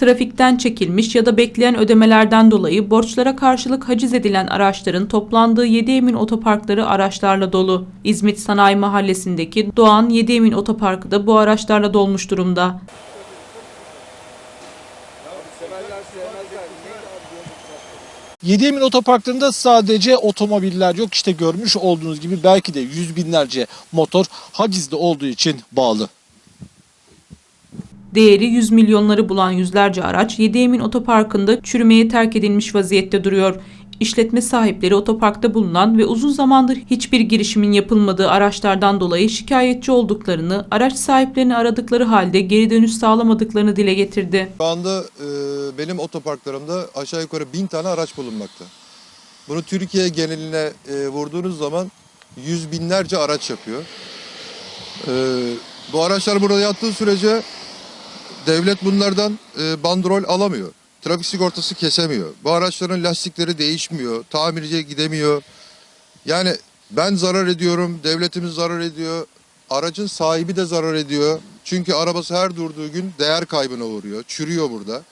Trafikten çekilmiş ya da bekleyen ödemelerden dolayı borçlara karşılık haciz edilen araçların toplandığı 7 Emin otoparkları araçlarla dolu. İzmit Sanayi Mahallesi'ndeki Doğan 7 Emin otoparkı da bu araçlarla dolmuş durumda. Yediyemin otoparklarında sadece otomobiller yok. İşte görmüş olduğunuz gibi belki de yüz binlerce motor hacizde olduğu için bağlı. Değeri 100 milyonları bulan yüzlerce araç 7 Emin Otoparkı'nda çürümeye terk edilmiş vaziyette duruyor. İşletme sahipleri otoparkta bulunan ve uzun zamandır hiçbir girişimin yapılmadığı araçlardan dolayı şikayetçi olduklarını, araç sahiplerini aradıkları halde geri dönüş sağlamadıklarını dile getirdi. Şu anda e, benim otoparklarımda aşağı yukarı bin tane araç bulunmakta. Bunu Türkiye geneline e, vurduğunuz zaman yüz binlerce araç yapıyor. E, bu araçlar burada yattığı sürece devlet bunlardan e, bandrol alamıyor. Trafik sigortası kesemiyor. Bu araçların lastikleri değişmiyor. Tamirciye gidemiyor. Yani ben zarar ediyorum, devletimiz zarar ediyor. Aracın sahibi de zarar ediyor. Çünkü arabası her durduğu gün değer kaybına uğruyor. Çürüyor burada.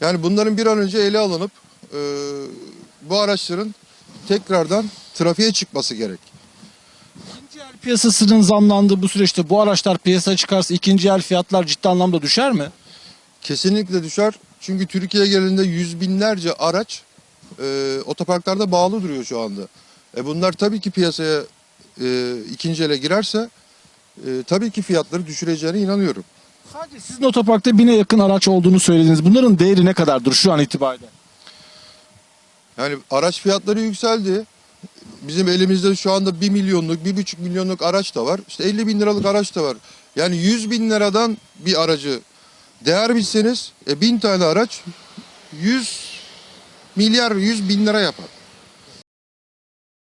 Yani bunların bir an önce ele alınıp e, bu araçların tekrardan trafiğe çıkması gerek. El piyasasının zamlandığı bu süreçte bu araçlar piyasaya çıkarsa ikinci el fiyatlar ciddi anlamda düşer mi? Kesinlikle düşer. Çünkü Türkiye genelinde yüz binlerce araç e, otoparklarda bağlı duruyor şu anda. E bunlar tabii ki piyasaya e, ikinci ele girerse e, tabii ki fiyatları düşüreceğine inanıyorum. Sadece sizin otoparkta bine yakın araç olduğunu söylediniz. Bunların değeri ne kadardır şu an itibariyle? Yani araç fiyatları yükseldi. Bizim elimizde şu anda 1 milyonluk, 1,5 milyonluk araç da var. İşte 50 bin liralık araç da var. Yani 100 bin liradan bir aracı değer bilseniz e, bin tane araç 100 milyar 100 bin lira yapar.